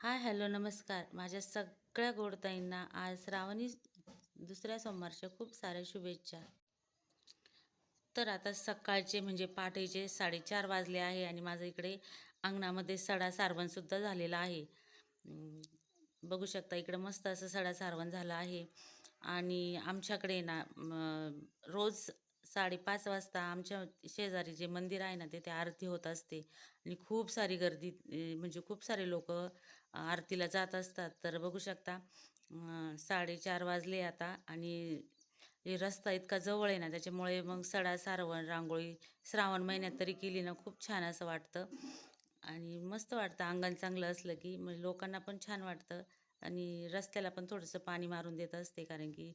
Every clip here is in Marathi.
हाय हॅलो नमस्कार. माझ्या सगळ्या गोडताईंना आज श्रावणी दुसऱ्या सोमवारच्या खूप साऱ्या शुभेच्छा. तर आता सकाळचे म्हणजे पहाटेचे साडेचार वाजले आहे आणि माझं इकडे अंगणामध्ये सडा सारवणसुद्धा झालेला आहे. बघू शकता इकडं मस्त असं सडा सारवण झालं आहे. आणि आमच्याकडे ना रोज साडेपाच वाजता आमच्या शेजारी जे मंदिर आहे ना तिथे आरती होत असते. आणि खूप सारी गर्दी म्हणजे खूप सारे लोक आरतीला जात असतात. तर बघू शकता साडेचार वाजले आता आणि हे रस्ता इतका जवळ आहे ना त्याच्यामुळे मग सडा सारवण रांगोळी श्रावण महिन्यात तरी केली ना खूप छान असं वाटतं. आणि मस्त वाटतं अंगण चांगलं असलं की म्हणजे लोकांना पण छान वाटतं. आणि रस्त्याला पण थोडंसं पाणी मारून देत असते कारण की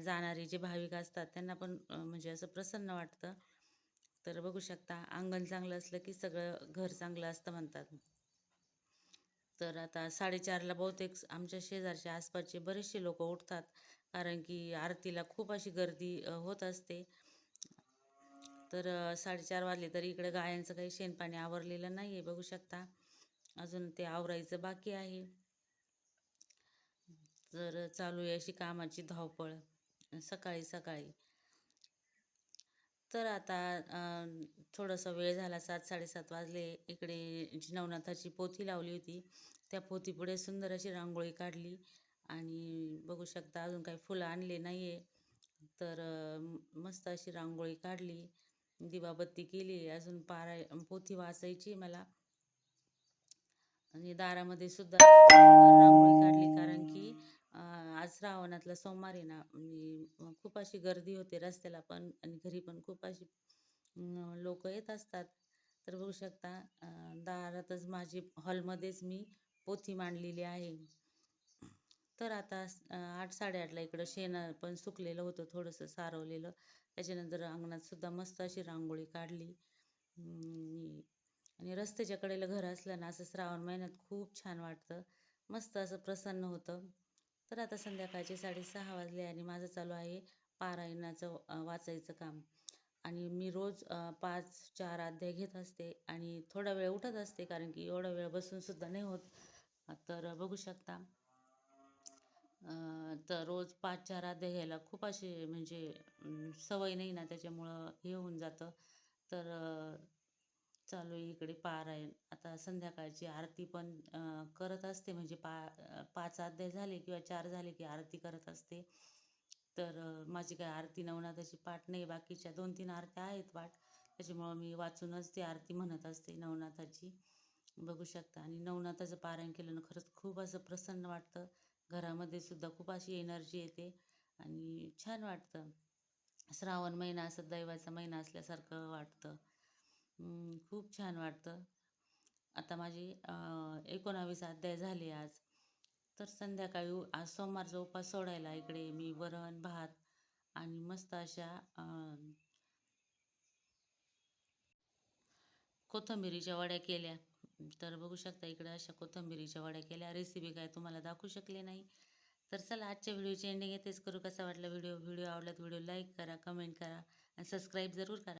जाणारे जे भाविक असतात त्यांना पण म्हणजे असं प्रसन्न वाटतं. तर बघू शकता अंगण चांगलं असलं की सगळं घर चांगलं असतं म्हणतात. तर आता साडेचारला बहुतेक आमच्या शेजारच्या आसपासचे बरेचसे लोक उठतात कारण की आरतीला खूप अशी गर्दी होत असते. तर साडेचार वाजले तरी इकडं गायांचं काही शेणपाणी आवरलेलं नाही आहे बघू शकता. अजून ते आवरायचं बाकी आहे. तर चालू आहे अशी कामाची धावपळ सकाळी सकाळी. तर आता थोडासा वेळ झाला सात साडेसात वाजले. इकडे जी नवनाथाची पोथी लावली होती त्या पोथीपुढे सुंदर अशी रांगोळी काढली. आणि बघू शकता अजून काही फुलं आणले नाही आहे तर मस्त अशी रांगोळी काढली. दिवाबत्ती केली. अजून पाराय पोथी वाचायची मला. आणि दारामध्ये सुद्धा रांगोळी काढली. कारण की आज श्रावणातला सोमवार आहे ना आणि खूप अशी गर्दी होते रस्त्याला पण आणि घरी पण खूप अशी लोक येत असतात. तर बघू शकता दारातच माझी हॉलमध्येच मी पोथी मांडलेली आहे. तर आता आठ साडेआठला इकडं शेण पण सुकलेलं होतं थोडंसं सारवलेलं. त्याच्यानंतर अंगणातसुद्धा मस्त अशी रांगोळी काढली. आणि रस्त्याच्या कडेला घर असलं ना असं श्रावण महिन्यात खूप छान वाटतं. मस्त असं प्रसन्न होतं. तर आता संध्याकाळचे साडेसहा वाजले आणि माझं चालू आहे पारायणाचं वाचायचं काम. आणि मी रोज पाच चार अध्याय घेत असते आणि थोडा वेळ उठत असते कारण की एवढा वेळ बसून सुद्धा नाही होत. तर बघू शकता. तर रोज पाच चार अध्याय घ्यायला खूप असे म्हणजे सवय नाही ना त्याच्यामुळं हे होऊन जातं. तर चालू आहे इकडे पारायण. आता संध्याकाळची आरती पण करत असते. म्हणजे पा पाच अध्याय झाले किंवा चार झाले की आरती करत असते. तर माझी काय आरती नवनाथाची पाठ नाही बाकीच्या दोन तीन आरत्या आहेत पाठ. त्याच्यामुळं मी वाचूनच ती आरती म्हणत असते नवनाथाची. बघू शकता. आणि नवनाथाचं पारायण केल्यानं खरंच खूप असं प्रसन्न वाटतं. घरामध्ये सुद्धा खूप अशी एनर्जी येते आणि छान वाटतं. श्रावण महिना असं दैवाचा महिना असल्यासारखं वाटतं. खूप छान वाटतं. आता माझी एकोणावीस अध्याय झाले आज. तर संध्याकाळी आज सोमवारचा उपास सोडायला इकडे मी वरण भात आणि मस्त अशा कोथंबिरीच्या वड्या केल्या. तर बघू शकता इकडे अशा कोथंबिरीच्या वड्या केल्या. रेसिपी काय तुम्हाला दाखवू शकले नाही. तर चला आजच्या व्हिडिओची एंडिंग येतेच करू. कसा वाटला व्हिडिओ? व्हिडिओ आवडला तर व्हिडिओ लाईक करा कमेंट करा आणि सबस्क्राईब जरूर करा.